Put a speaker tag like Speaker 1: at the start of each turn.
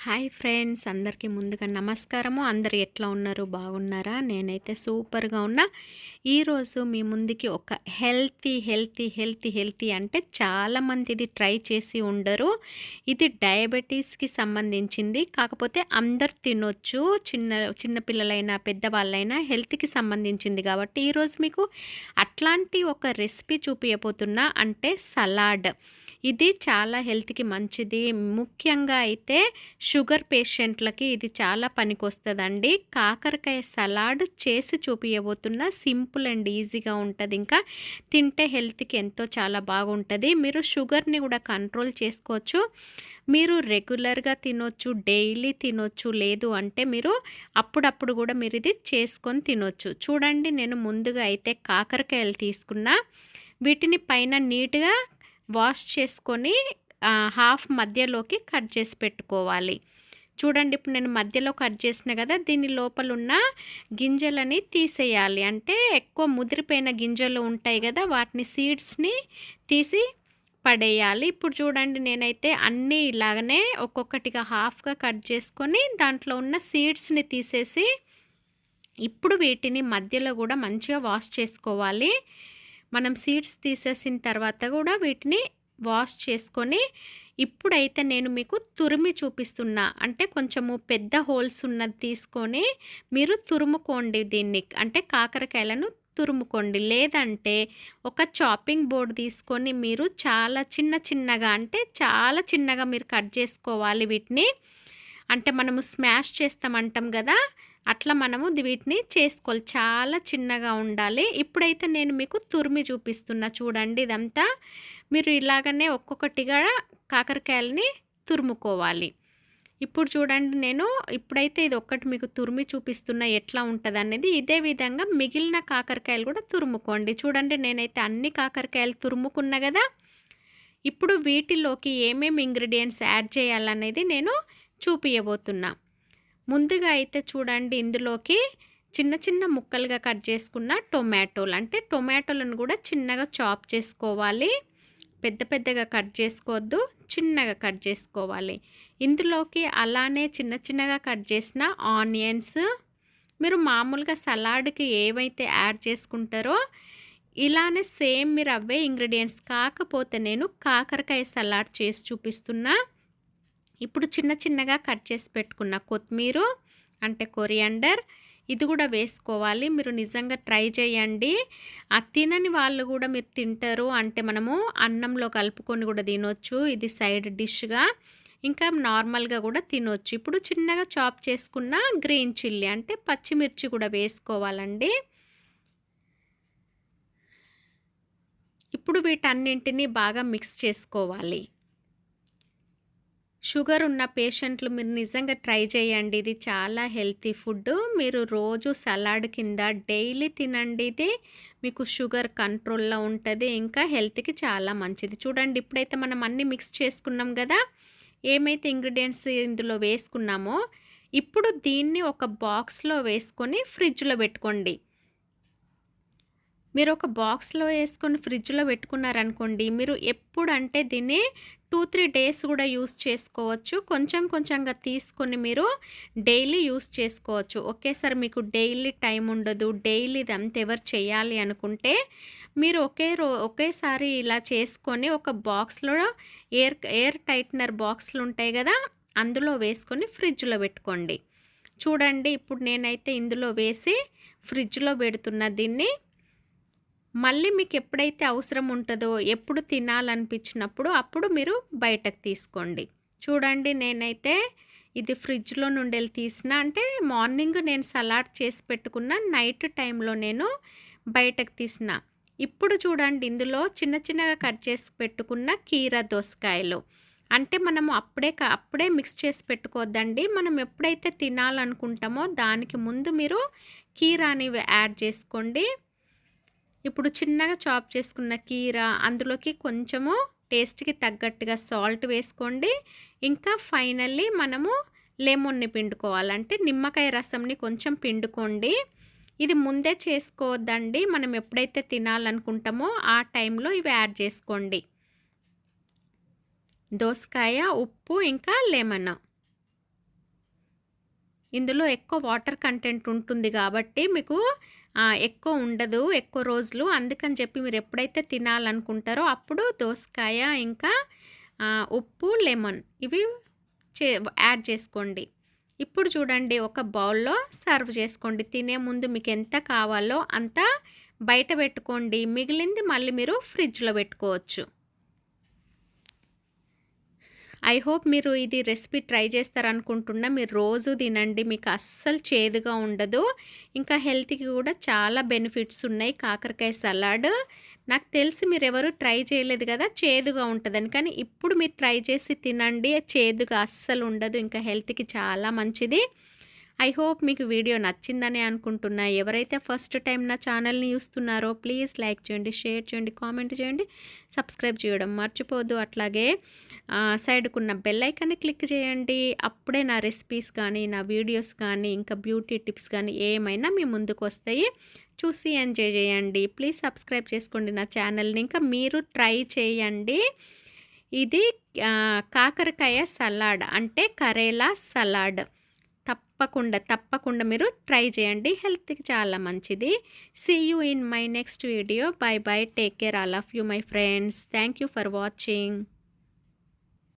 Speaker 1: Hi friends అందరికీ ముందుగా నమస్కారము. అందరు ఎట్లా ఉన్నారు? బాగున్నారా? నేనైతే సూపర్గా ఉన్నా. ఈరోజు మీ ముందుకి ఒక హెల్తీ హెల్తీ హెల్తీ హెల్తీ అంటే చాలామంది ఇది ట్రై చేసి ఉండరు. ఇది డయాబెటీస్కి సంబంధించింది. కాకపోతే అందరు తినొచ్చు. చిన్న చిన్నపిల్లలైనా పెద్దవాళ్ళైనా హెల్త్కి సంబంధించింది కాబట్టి ఈరోజు మీకు అట్లాంటి ఒక రెసిపీ చూపించబోతున్నా అంటే సలాడ్. ఇది చాలా హెల్త్కి మంచిది. ముఖ్యంగా అయితే షుగర్ పేషెంట్లకి ఇది చాలా పనికొస్తుందండి. కాకరకాయ సలాడ్ చేసి చూపించబోతున్న సింపుల్ అండ్ ఈజీగా ఉంటుంది. ఇంకా తింటే హెల్త్కి ఎంతో చాలా బాగుంటుంది. మీరు షుగర్ని కూడా కంట్రోల్ చేసుకోవచ్చు. మీరు రెగ్యులర్గా తినొచ్చు డైలీ తినొచ్చు లేదు అంటే మీరు అప్పుడప్పుడు కూడా మీరు ఇది చేసుకొని తినొచ్చు. చూడండి నేను ముందుగా అయితే కాకరకాయలు తీసుకున్నా. వీటిని పైన నీట్గా వాష్ చేసుకొని హాఫ్ మధ్యలోకి కట్ చేసి పెట్టుకోవాలి. చూడండి ఇప్పుడు నేను మధ్యలో కట్ చేసిన కదా దీని లోపల ఉన్న గింజలని తీసేయాలి. అంటే ఎక్కువ ముదిరిపోయిన గింజలు ఉంటాయి కదా వాటిని సీడ్స్ని తీసి పడేయాలి. ఇప్పుడు చూడండి నేనైతే అన్నీ ఇలాగనే ఒక్కొక్కటిగా హాఫ్గా కట్ చేసుకొని దాంట్లో ఉన్న సీడ్స్ని తీసేసి ఇప్పుడు వీటిని మధ్యలో కూడా మంచిగా వాష్ చేసుకోవాలి. మనం సీడ్స్ తీసేసిన తర్వాత కూడా వీటిని వాష్ చేసుకొని ఇప్పుడైతే నేను మీకు తురిమి చూపిస్తున్నా. అంటే కొంచెము పెద్ద హోల్స్ ఉన్నది తీసుకొని మీరు తురుముకోండి దీన్ని. అంటే కాకరకాయలను తురుముకోండి. లేదంటే ఒక చాపింగ్ బోర్డు తీసుకొని మీరు చాలా చిన్న చిన్నగా అంటే చాలా చిన్నగా మీరు కట్ చేసుకోవాలి వీటిని. అంటే మనము స్మాష్ చేస్తామంటాం కదా అట్లా మనము వీటిని చేసుకోవాలి. చాలా చిన్నగా ఉండాలి. ఇప్పుడైతే నేను మీకు తురిమి చూపిస్తున్నా. చూడండి ఇదంతా. మీరు ఇలాగనే ఒక్కొక్కటిగా కాకరకాయలని తురుముకోవాలి. ఇప్పుడు చూడండి నేను ఇప్పుడైతే ఇది ఒక్కటి మీకు తురిమి చూపిస్తున్నా ఎట్లా ఉంటుంది అనేది ఇదే విధంగా మిగిలిన కాకరకాయలు కూడా తురుముకోండి. చూడండి నేనైతే అన్ని కాకరకాయలు తురుముకున్నా కదా ఇప్పుడు వీటిలోకి ఏమేమి ఇంగ్రీడియంట్స్ యాడ్ చేయాలనేది నేను చూపించబోతున్నా ముందుగా అయితే చూడండి ఇందులోకి చిన్న చిన్న ముక్కలుగా కట్ చేసుకున్న టొమాటోలు. అంటే టొమాటోలను కూడా చిన్నగా చాప్ చేసుకోవాలి. పెద్ద పెద్దగా కట్ చేసుకోవద్దు చిన్నగా కట్ చేసుకోవాలి. ఇందులోకి అలానే చిన్న చిన్నగా కట్ చేసిన ఆనియన్స్ మీరు మామూలుగా సలాడ్కి ఏవైతే యాడ్ చేసుకుంటారో ఇలానే సేమ్ మీరు అవే ఇంగ్రీడియంట్స్ కాకపోతే నేను కాకరకాయ సలాడ్ చేసి చూపిస్తున్నా. ఇప్పుడు చిన్న చిన్నగా కట్ చేసి పెట్టుకున్న కొత్తిమీర అంటే కొరియాండర్ ఇది కూడా వేసుకోవాలి. మీరు నిజంగా ట్రై చేయండి. ఆ తినని వాళ్ళు కూడా మీరు తింటారు. అంటే మనము అన్నంలో కలుపుకొని కూడా తినొచ్చు. ఇది సైడ్ డిష్గా. ఇంకా నార్మల్గా కూడా తినొచ్చు. ఇప్పుడు చిన్నగా చాప్ చేసుకున్న గ్రీన్ చిల్లీ అంటే పచ్చిమిర్చి కూడా వేసుకోవాలండి. ఇప్పుడు వీటన్నింటినీ బాగా మిక్స్ చేసుకోవాలి. షుగర్ ఉన్న పేషెంట్లు మీరు నిజంగా ట్రై చేయండి. ఇది చాలా హెల్తీ ఫుడ్ మీరు రోజు సలాడ్ కింద డైలీ తినండి. ఇది మీకు షుగర్ కంట్రోల్లో ఉంటుంది. ఇంకా హెల్త్కి చాలా మంచిది. చూడండి ఇప్పుడైతే మనం అన్నీ మిక్స్ చేసుకున్నాం కదా. ఏమైతే ఇంగ్రీడియంట్స్ ఇందులో వేసుకున్నామో ఇప్పుడు దీన్ని ఒక బాక్స్లో వేసుకొని ఫ్రిడ్జ్లో పెట్టుకోండి. మీరు ఒక బాక్స్లో వేసుకొని ఫ్రిడ్జ్లో పెట్టుకున్నారనుకోండి మీరు ఎప్పుడంటే దీన్ని టూ త్రీ డేస్ కూడా యూస్ చేసుకోవచ్చు. కొంచెం కొంచెంగా తీసుకొని మీరు డైలీ యూస్ చేసుకోవచ్చు. ఒకేసారి మీకు డైలీ టైం ఉండదు డైలీ ఇదంతా ఎవరు చేయాలి అనుకుంటే మీరు ఒకే రో ఒకేసారి ఇలా చేసుకొని ఒక బాక్స్లో ఎయిర్ ఎయిర్ టైట్నర్ బాక్స్లు ఉంటాయి కదా అందులో వేసుకొని ఫ్రిడ్జ్లో పెట్టుకోండి. చూడండి ఇప్పుడు నేనైతే ఇందులో వేసి ఫ్రిడ్జ్లో పెడుతున్న దీన్ని మళ్ళీ మీకు ఎప్పుడైతే అవసరం ఉంటుందో ఎప్పుడు తినాలనిపించినప్పుడు అప్పుడు మీరు బయటకు తీసుకోండి. చూడండి నేనైతే ఇది ఫ్రిడ్జ్లో నుండి వెళ్ళి తీసిన అంటే మార్నింగ్ నేను సలాడ్ చేసి పెట్టుకున్న నైట్ టైంలో నేను బయటకు తీసిన. ఇప్పుడు చూడండి ఇందులో చిన్న చిన్నగా కట్ చేసి పెట్టుకున్న కీర దోసకాయలు. అంటే మనము అప్పుడే అప్పుడే మిక్స్ చేసి పెట్టుకోవద్దండి. మనం ఎప్పుడైతే తినాలనుకుంటామో దానికి ముందు మీరు కీరాని యాడ్ చేసుకోండి. ఇప్పుడు చిన్నగా చాప్ చేసుకున్న కీర అందులోకి కొంచెము టేస్ట్కి తగ్గట్టుగా సాల్ట్ వేసుకోండి. ఇంకా ఫైనల్లీ మనము లెమన్ని పిండుకోవాలంటే నిమ్మకాయ రసంని కొంచెం పిండుకోండి. ఇది ముందే చేసుకోవద్దండి. మనం ఎప్పుడైతే తినాలనుకుంటామో ఆ టైంలో ఇవి యాడ్ చేసుకోండి. దోసకాయ ఉప్పు ఇంకా లెమన్. ఇందులో ఎక్కువ వాటర్ కంటెంట్ ఉంటుంది కాబట్టి మీకు ఎక్కువ ఉండదు ఎక్కువ రోజులు. అందుకని చెప్పి మీరు ఎప్పుడైతే తినాలనుకుంటారో అప్పుడు దోసకాయ ఇంకా ఉప్పు లెమన్ ఇవి చే యాడ్ చేసుకోండి. ఇప్పుడు చూడండి ఒక బౌల్లో సర్వ్ చేసుకోండి. తినే ముందు మీకు ఎంత కావాలో అంత బయట పెట్టుకోండి. మిగిలింది మళ్ళీ మీరు ఫ్రిడ్జ్లో పెట్టుకోవచ్చు. ఐ హోప్ మీరు ఇది రెసిపీ ట్రై చేస్తారనుకుంటున్నా. మీరు రోజు తినండి. మీకు అస్సలు చేదుగా ఉండదు. ఇంకా హెల్త్కి కూడా చాలా బెనిఫిట్స్ ఉన్నాయి. కాకరకాయ సలాడ్. నాకు తెలిసి మీరు ఎవరు ట్రై చేయలేదు కదా చేదుగా ఉంటుందని. కానీ ఇప్పుడు మీరు ట్రై చేసి తినండి. చేదుగా అస్సలు ఉండదు. ఇంకా హెల్త్కి చాలా మంచిది. ఐ హోప్ మీకు వీడియో నచ్చిందని అనుకుంటున్నా. ఎవరైతే ఫస్ట్ టైం నా ఛానల్ని చూస్తున్నారో ప్లీజ్ లైక్ చేయండి షేర్ చేయండి కామెంట్ చేయండి. సబ్స్క్రైబ్ చేయడం మర్చిపోద్దు అట్లాగే సైడ్కున్న బెల్ ఐకాన్ని క్లిక్ చేయండి. అప్పుడే నా రెసిపీస్ కానీ నా వీడియోస్ కానీ ఇంకా బ్యూటీ టిప్స్ కానీ ఏమైనా మీ ముందుకు వస్తాయి. చూసి ఎంజాయ్ చేయండి. ప్లీజ్ సబ్స్క్రైబ్ చేసుకోండి నా ఛానల్ని. ఇంకా మీరు ట్రై చేయండి. ఇది కాకరకాయ సలాడ్ అంటే కరేలా సలాడ్. తప్పకుండా తప్పకుండా మీరు ట్రై చేయండి. హెల్త్కి చాలా మంచిది. See you in my next video bye bye take care all of you my friends thank you for watching